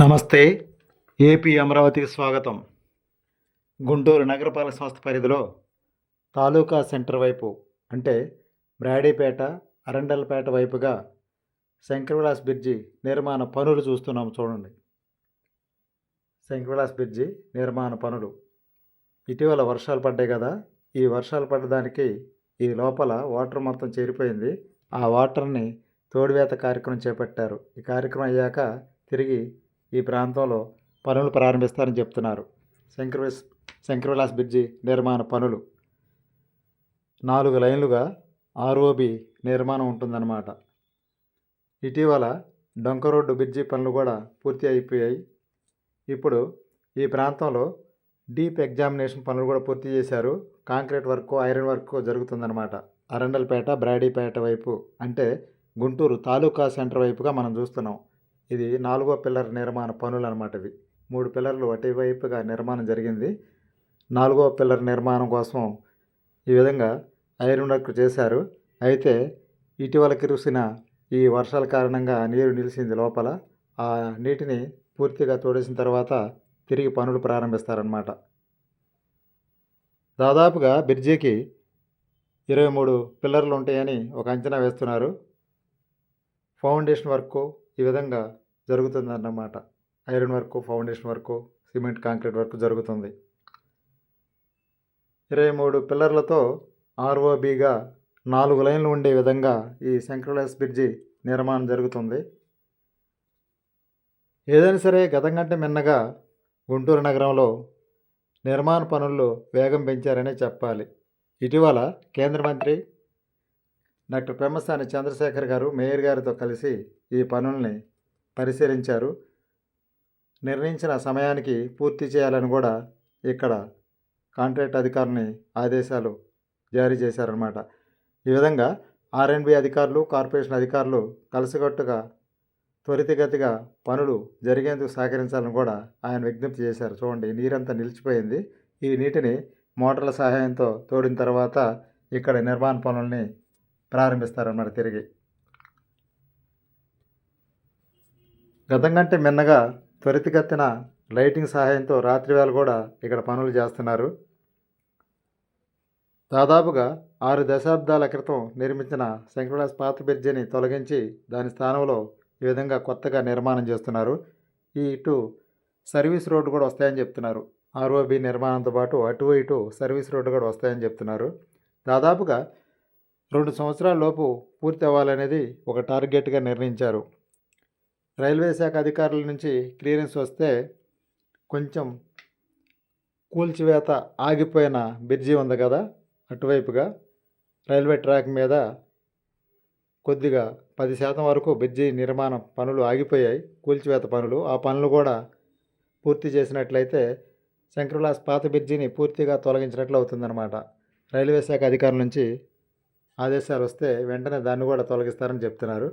నమస్తే ఏపీ అమరావతికి స్వాగతం. గుంటూరు నగరపాలక సంస్థ పరిధిలో తాలూకా సెంటర్ వైపు అంటే బ్రాడీపేట అరండల్పేట వైపుగా శంకరవిలాస్ బ్రిడ్జి నిర్మాణ పనులు చూస్తున్నాం చూడండి. శంకరవిలాస్ బ్రిడ్జి నిర్మాణ పనులు. ఇటీవల వర్షాలు పడ్డాయి కదా ఈ వర్షాలు పడ్డదానికి ఈ లోపల వాటర్ మొత్తం చేరిపోయింది. ఆ వాటర్ని తోడివేత కార్యక్రమం చేపట్టారు. ఈ కార్యక్రమం అయ్యాక తిరిగి ఈ ప్రాంతంలో పనులు ప్రారంభిస్తారని చెప్తున్నారు. శంకరవిస్ శంకరవిలాస్ బ్రిడ్జి నిర్మాణ పనులు. నాలుగు లైన్లుగా ఆర్ఓబి నిర్మాణం ఉంటుందన్నమాట. ఇటీవల డొంక రోడ్డు బ్రిడ్జి పనులు కూడా పూర్తి అయిపోయాయి. ఇప్పుడు ఈ ప్రాంతంలో డీప్ ఎగ్జామినేషన్ పనులు కూడా పూర్తి చేశారు. కాంక్రీట్ వర్క్ ఐరన్ వర్క్ జరుగుతుందన్నమాట. అరండల్పేట బ్రాడీపేట వైపు అంటే గుంటూరు తాలూకా సెంటర్ వైపుగా మనం చూస్తున్నాం. ఇది నాలుగో పిల్లర్ నిర్మాణ పనులు అనమాట ఇవి. మూడు పిల్లర్లు అటువైపుగా నిర్మాణం జరిగింది. నాలుగో పిల్లర్ నిర్మాణం కోసం ఈ విధంగా ఐరన్ వర్క్ చేశారు. అయితే ఇటీవల కురిసిన ఈ వర్షాల కారణంగా నీరు నిలిచింది లోపల. ఆ నీటిని పూర్తిగా తోడేసిన తర్వాత తిరిగి పనులు ప్రారంభిస్తారనమాట దాదాపుగా బ్రిడ్జికి ఇరవై మూడు పిల్లర్లు ఉంటాయని ఒక అంచనా వేస్తున్నారు. ఫౌండేషన్ వర్క్ ఈ విధంగా జరుగుతుందన్నమాట. Iron work foundation work cement concrete work జరుగుతుంది. ఇరవై మూడు పిల్లర్లతో ఆర్ఓబిగా నాలుగు లైన్లు ఉండే విధంగా ఈ శంకరలాస్ బ్రిడ్జి నిర్మాణం జరుగుతుంది. ఏదైనా సరే గతం కంటే మిన్నగా గుంటూరు నగరంలో నిర్మాణ పనుల్లో వేగం పెంచారనే చెప్పాలి. ఇటీవల కేంద్ర మంత్రి డాక్టర్ పెమ్మసాని చంద్రశేఖర్ గారు మేయర్ గారితో కలిసి ఈ పనుల్ని పరిశీలించారు. నిర్ణయించిన సమయానికి పూర్తి చేయాలని కూడా ఇక్కడ కాంట్రాక్ట్ అధికారులని ఆదేశాలు జారీ చేశారన్నమాట. ఈ విధంగా ఆర్ఎండ్బి అధికారులు కార్పొరేషన్ అధికారులు కలిసికట్టుగా త్వరితగతిగా పనులు జరిగేందుకు సహకరించాలని కూడా ఆయన విజ్ఞప్తి చేశారు. చూడండి నీరంతా నిలిచిపోయింది. ఈ నీటిని మోటార్ల సహాయంతో తోడిన తర్వాత ఇక్కడ నిర్మాణ పనుల్ని ప్రారంభిస్తారన్నమాట తిరిగి. గతం కంటే మిన్నగా త్వరితగతిన లైటింగ్ సహాయంతో రాత్రివేళ కూడా ఇక్కడ పనులు చేస్తున్నారు. దాదాపుగా ఆరు దశాబ్దాల క్రితం నిర్మించిన శంకరదాస్ పాత బ్రిడ్జిని తొలగించి దాని స్థానంలో ఈ విధంగా కొత్తగా నిర్మాణం చేస్తున్నారు. ఈ ఇటు సర్వీస్ రోడ్డు కూడా వస్తాయని చెప్తున్నారు. ఆర్ఓబి నిర్మాణంతో పాటు అటు ఇటు సర్వీస్ రోడ్డు కూడా వస్తాయని చెప్తున్నారు. దాదాపుగా రెండు సంవత్సరాల లోపు పూర్తి అవ్వాలనేది ఒక టార్గెట్గా నిర్ణయించారు. రైల్వే శాఖ అధికారుల నుంచి క్లియరెన్స్ వస్తే కొంచెం కూల్చివేత ఆగిపోయిన బ్రిడ్జి ఉంది కదా అటువైపుగా. రైల్వే ట్రాక్ మీద కొద్దిగా పది శాతం వరకు బ్రిడ్జి నిర్మాణం పనులు ఆగిపోయాయి కూల్చివేత పనులు. ఆ పనులు కూడా పూర్తి చేసినట్లయితే శంకరులాస్ పాత బ్రిడ్జిని పూర్తిగా తొలగించినట్లు అవుతుందన్నమాట. రైల్వే శాఖ అధికారుల నుంచి ఆదేశాలు వస్తే వెంటనే దాన్ని కూడా తొలగిస్తారని చెప్తున్నారు.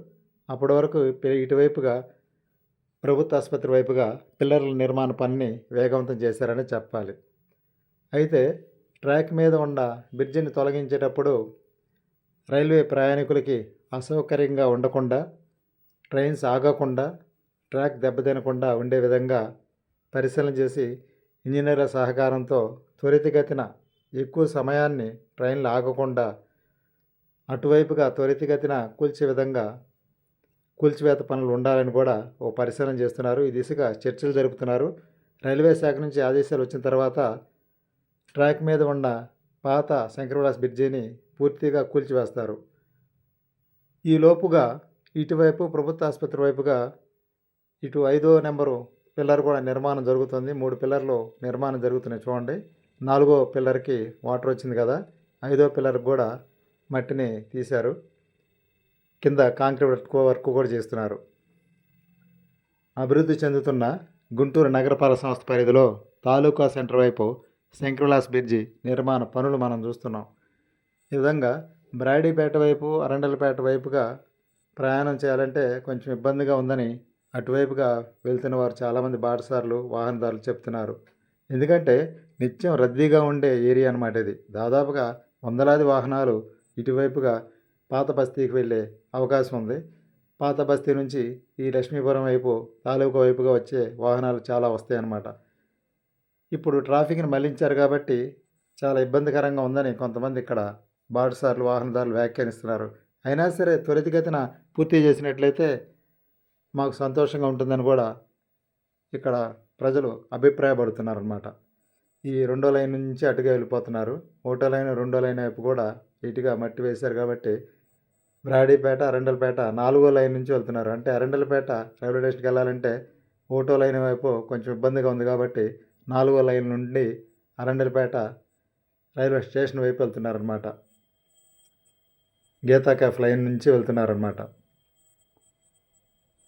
అప్పటి వరకు ఇటువైపుగా ప్రభుత్వ ఆసుపత్రి వైపుగా పిల్లర్ల నిర్మాణ పనిని వేగవంతం చేశారని చెప్పాలి. అయితే ట్రాక్ మీద ఉన్న బ్రిడ్జిని తొలగించేటప్పుడు రైల్వే ప్రయాణికులకి అసౌకర్యంగా ఉండకుండా ట్రైన్స్ ఆగకుండా ట్రాక్ దెబ్బతినకుండా ఉండే విధంగా పరిశీలన చేసి ఇంజనీర్ల సహకారంతో త్వరితగతిన ఎక్కువ సమయాన్ని ట్రైన్లు ఆగకుండా అటువైపుగా త్వరితగతిన కూల్చే విధంగా కూల్చివేత పనులు ఉండాలని కూడా ఓ పరిశీలన చేస్తున్నారు. ఈ దిశగా చర్చలు జరుపుతున్నారు. రైల్వే శాఖ నుంచి ఆదేశాలు వచ్చిన తర్వాత ట్రాక్ మీద ఉన్న పాత శంకరవిలాస్ బ్రిడ్జిని పూర్తిగా కూల్చివేస్తారు. ఈ లోపుగా ఇటువైపు ప్రభుత్వ ఆసుపత్రి వైపుగా ఇటు ఐదో నెంబరు పిల్లర్ కూడా నిర్మాణం జరుగుతుంది. మూడు పిల్లర్లు నిర్మాణం జరుగుతున్నాయి చూడండి. నాలుగో పిల్లర్కి వాటర్ వచ్చింది కదా. ఐదో పిల్లర్కి కూడా మట్టిని తీశారు. కింద కాంక్రీట్ వర్క్ వర్క్ కూడా చేస్తున్నారు. అభివృద్ధి చెందుతున్న గుంటూరు నగరపాలక సంస్థ పరిధిలో తాలూకా సెంటర్ వైపు శంకరలాస్ బ్రిడ్జి నిర్మాణ పనులు మనం చూస్తున్నాం. ఈ విధంగా బ్రాడీపేట వైపు అరండలపేట వైపుగా ప్రయాణం చేయాలంటే కొంచెం ఇబ్బందిగా ఉందని అటువైపుగా వెళ్తున్న వారు చాలామంది బాటసార్లు వాహనదారులు చెప్తున్నారు. ఎందుకంటే నిత్యం రద్దీగా ఉండే ఏరియా అన్నమాట ఇది. దాదాపుగా వందలాది వాహనాలు ఇటువైపుగా పాత బస్తీకి వెళ్ళే అవకాశం ఉంది. పాత బస్తీ నుంచి ఈ లక్ష్మీపురం వైపు తాలూకా వైపుగా వచ్చే వాహనాలు చాలా వస్తాయి అన్నమాట ఇప్పుడు ట్రాఫిక్ని మళ్ళించారు కాబట్టి చాలా ఇబ్బందికరంగా ఉందని కొంతమంది ఇక్కడ బాటసార్లు వాహనదారులు వ్యాఖ్యానిస్తున్నారు. అయినా సరే త్వరితగతిన పూర్తి చేసినట్లయితే మాకు సంతోషంగా ఉంటుందని కూడా ఇక్కడ ప్రజలు అభిప్రాయపడుతున్నారన్నమాట. ఈ రెండో లైన్ నుంచి అటుగా వెళ్ళిపోతున్నారు. ఒకటో లైన్ రెండో లైన్ వైపు కూడా ఇటుగా మట్టి వేశారు కాబట్టి బ్రాడీపేట అరండలపేట నాలుగో లైన్ నుంచి వెళ్తున్నారు. అంటే అరండలపేట రైల్వే స్టేషన్కి వెళ్ళాలంటే ఓటో లైన్ వైపు కొంచెం ఇబ్బందిగా ఉంది కాబట్టి నాలుగో లైన్ నుండి అరండలపేట రైల్వే స్టేషన్ వైపు వెళ్తున్నారనమాట గీతా క్యాఫ్ లైన్ నుంచి వెళ్తున్నారనమాట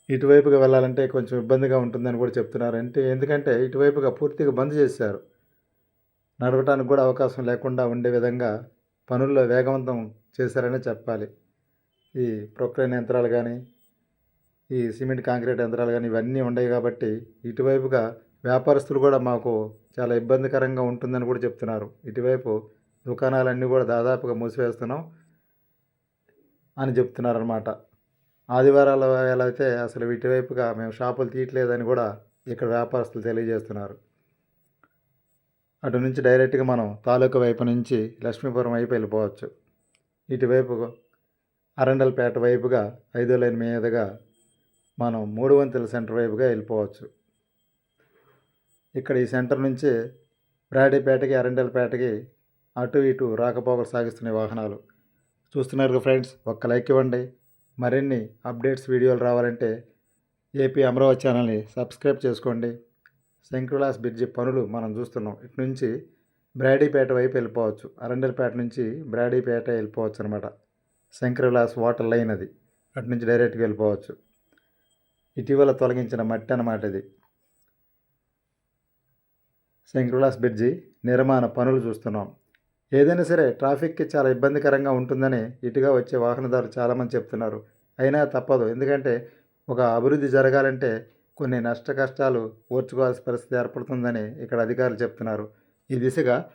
ఇటువైపుగా వెళ్ళాలంటే కొంచెం ఇబ్బందిగా ఉంటుందని కూడా చెప్తున్నారు. అంటే ఎందుకంటే ఇటువైపుగా పూర్తిగా బంద్ చేశారు. నడవటానికి కూడా అవకాశం లేకుండా ఉండే విధంగా పనుల్లో వేగవంతం చేశారనే చెప్పాలి. ఈ ప్రొక్లైన్ యంత్రాలు కానీ ఈ సిమెంట్ కాంక్రీట్ యంత్రాలు కానీ ఇవన్నీ ఉన్నాయి కాబట్టి ఇటువైపుగా వ్యాపారస్తులు కూడా మాకు చాలా ఇబ్బందికరంగా ఉంటుందని కూడా చెప్తున్నారు. ఇటువైపు దుకాణాలన్నీ కూడా దాదాపుగా మూసివేస్తున్నాం అని చెప్తున్నారు అనమాట ఆదివారాల వేళ అయితే అసలు ఇటువైపుగా మేము షాపులు తీయట్లేదని కూడా ఇక్కడ వ్యాపారస్తులు తెలియజేస్తున్నారు. అటు నుంచి డైరెక్ట్గా మనం తాలూకా వైపు నుంచి లక్ష్మీపురం వైపు వెళ్ళిపోవచ్చు. ఇటువైపు అరండల్పేట వైపుగా ఐదో లైన్ మీదుగా మనం మూడు వంతుల సెంటర్ వైపుగా వెళ్ళిపోవచ్చు. ఇక్కడ ఈ సెంటర్ నుంచి బ్రాడీపేటకి అరండల్పేటకి అటు ఇటు రాకపోకలు సాగిస్తున్న వాహనాలు. చూస్తున్నారు ఫ్రెండ్స్ ఒక్క లైక్ ఇవ్వండి. మరిన్ని అప్డేట్స్ వీడియోలు రావాలంటే ఏపీ అమరావతి ఛానల్ని సబ్స్క్రైబ్ చేసుకోండి. శంకులాస్ బ్రిడ్జి పనులు మనం చూస్తున్నాం. ఇటు నుంచి బ్రాడీపేట వైపు వెళ్ళిపోవచ్చు. అరండల్పేట నుంచి బ్రాడీపేట వెళ్ళిపోవచ్చు అనమాట శంకరవిలాస్ వాటర్ లైన్ అది. అటు నుంచి డైరెక్ట్గా వెళ్ళిపోవచ్చు. ఇటీవల తొలగించిన మట్టి అన్నమాట ఇది. శంకరవిలాస్ బ్రిడ్జి నిర్మాణ పనులు చూస్తున్నాం. ఏదైనా సరే ట్రాఫిక్కి చాలా ఇబ్బందికరంగా ఉంటుందని ఇటుగా వచ్చే వాహనదారులు చాలామంది చెప్తున్నారు. అయినా తప్పదు. ఎందుకంటే ఒక అభివృద్ధి జరగాలంటే కొన్ని నష్ట కష్టాలు ఓర్చుకోవాల్సిన పరిస్థితి ఏర్పడుతుందని ఇక్కడ అధికారులు చెప్తున్నారు. ఈ దిశగా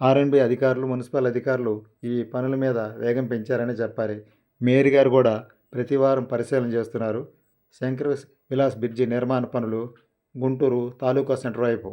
ఆర్ఎన్బి అధికారులు మున్సిపల్ అధికారులు ఈ పనుల మీద వేగం పెంచారని చెప్పాలి మేయర్ గారు కూడా ప్రతి వారం పరిశీలన చేస్తున్నారు. శంకర్ విలాస్ బ్రిడ్జి నిర్మాణ పనులు గుంటూరు తాలూకా సెంటర్ వైపు.